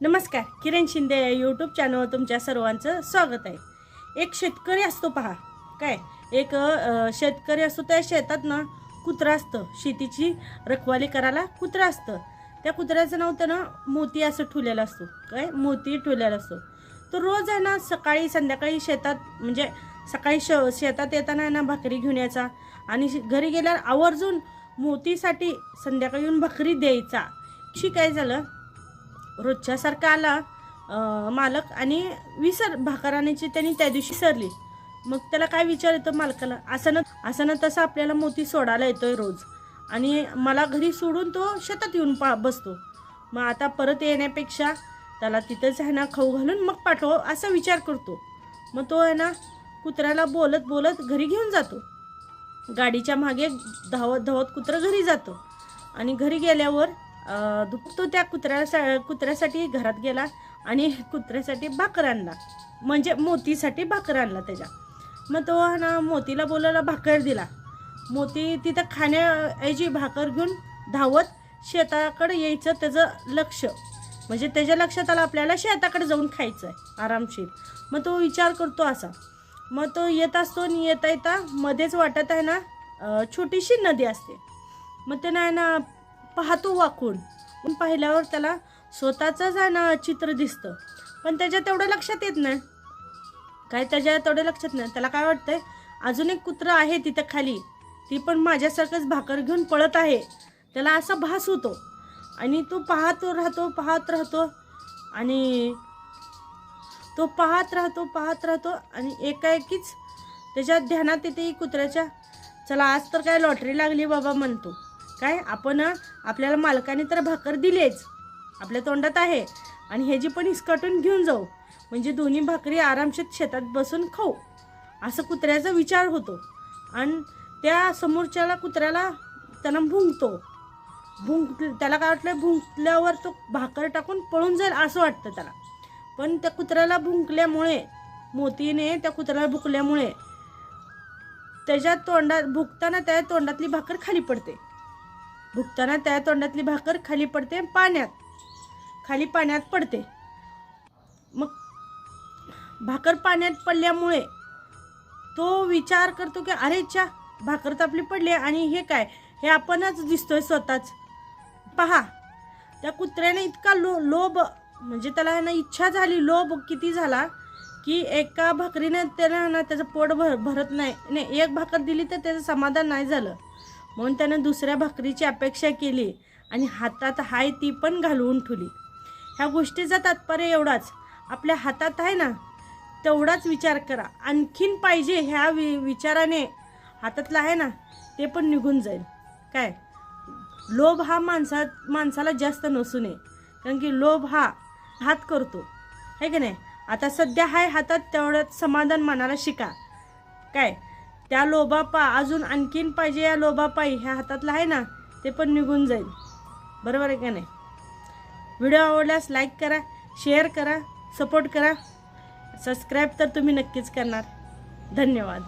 नमस्कार किरण शिंदे या यूट्यूब चॅनलवर तुमच्या सर्वांचं स्वागत आहे. एक शेतकरी असतो पहा. काय? एक शेतकरी असतो त्या शेतात ना कुत्रा असतं. शेतीची रखवाली करायला कुत्रा असतं. त्या कुत्र्याचं नाव त्यानं मोती असं ठेवलेलं असतो. काय? मोती ठेवलेला असतो. तो रोज आहे ना सकाळी संध्याकाळी शेतात म्हणजे सकाळी श शेतात येताना आहे ना भाकरी घेऊन यायचा आणि घरी गेल्यावर आवर्जून मोतीसाठी संध्याकाळी येऊन भाकरी द्यायचा. शी काय झालं. रोजच्यासारखा आला मालक आणि विसर भाकाराण्याची त्यांनी त्या दिवशी सरली मग त्याला काय विचार येतो मालकाला? असं ना असं तसं आपल्याला मोती सोडायला येतोय रोज. आणि मला घरी सोडून तो शेतात येऊन पा बसतो. मग आता परत येण्यापेक्षा त्याला तिथंच आहे ना खाऊ घालून मग पाठव असा विचार करतो. मग तो आहे ना कुत्र्याला बोलत बोलत घरी घेऊन जातो. गाडीच्या मागे धावत धावत कुत्रं घरी जातो. आणि घरी गेल्यावर तो त्या कुत्र्यासा कुत्र्यासाठी घरात गेला आणि कुत्र्यासाठी भाकर आणला. म्हणजे मोतीसाठी भाकर आणला त्याच्या. मग तो ना मोतीला बोलायला भाकर दिला. मोती तिथं खाण्याऐवजी भाकर घेऊन धावत शेताकडे यायचं त्याचं लक्ष. म्हणजे त्याच्या लक्षात आलं आपल्याला शेताकडे जाऊन खायचं आहे आरामशीर. मग तो विचार करतो असा. मग तो येत असतो आणि येता येता मध्येच वाटत आहे ना छोटीशी नदी असते. मग ते नाही ना पाहतो वाकून पण पाहिल्यावर त्याला स्वतःचंच जाणं ना चित्र दिसतं. पण त्याच्या तेवढं लक्षात येत नाही. काय त्याच्या तेवढं लक्षात नाही? त्याला काय वाटतंय? अजून एक कुत्रं आहे तिथं खाली. ती पण माझ्यासारखंच भाकर घेऊन पळत आहे. त्याला असा भास होतो. आणि तो पाहतो राहतो पाहत राहतो. आणि तो पाहत राहतो पाहत राहतो. आणि एकाएकीच त्याच्या ध्यानात येते कुत्र्याच्या. चला आज तर काय लॉटरी लागली बाबा म्हणतो. काय? आपण आपल्याला मालकाने तर भाकर दिलीच. आपल्या तोंडात आहे. आणि ह्याची पण हिसकाटून घेऊन जाऊ म्हणजे दोन्ही भाकरी आरामशीर शेतात बसून खाऊ असं कुत्र्याचा विचार होतो. आणि त्या समोरच्याला कुत्र्याला त्यांना भुंकतो. भुंक त्याला काय वाटलं? भुंकल्यावर तो भाकर टाकून पळून जाईल असं वाटतं त्याला. पण त्या कुत्र्याला भुंकल्यामुळे मोतीने त्या कुत्र्याला भुकल्यामुळे त्याच्या तोंडात भुकताना त्या तोंडातली भाकर खाली पडते. भुकताना त्या तोंडातली भाकर खाली पडते पाण्यात खाली पाण्यात पडते. मग भाकर पाण्यात पडल्यामुळे तो विचार करतो की अरे च्या भाकर तर आपली पडली आणि हे काय? हे आपणच दिसतोय स्वतःच. पहा त्या कुत्र्याने इतका लो लोभ म्हणजे त्याला आहे ना इच्छा झाली लोभ किती झाला की एका भाकरीने त्याला ना त्याचं पोट भर भरत नाही. नाही एक भाकर दिली तर त्याचं समाधान नाही झालं. म्हणून त्यानं दुसऱ्या भाकरीची अपेक्षा केली आणि हातात हाय ती पण घालवून ठेवली. ह्या गोष्टीचा तात्पर्य एवढाच. आपल्या हातात आहे ना तेवढाच विचार करा. आणखीन पाहिजे ह्या वि विचाराने हातातला आहे ना ते पण निघून जाईल. काय? लोभ हा माणसा माणसाला जास्त नसू नये कारण की लोभ हा हात करतो. आहे की नाही? आता सध्या हाय हातात तेवढ्यात समाधान मानायला शिका. काय? त्या लोबापा अजून आणखीन पाहिजे या लोबापाई ह्या हातातला आहे ना ते पण निघून जाईल. बरोबर आहे का नाही? व्हिडिओ आवडल्यास लाईक करा शेअर करा सपोर्ट करा. सबस्क्राईब तर तुम्ही नक्कीच करणार. धन्यवाद.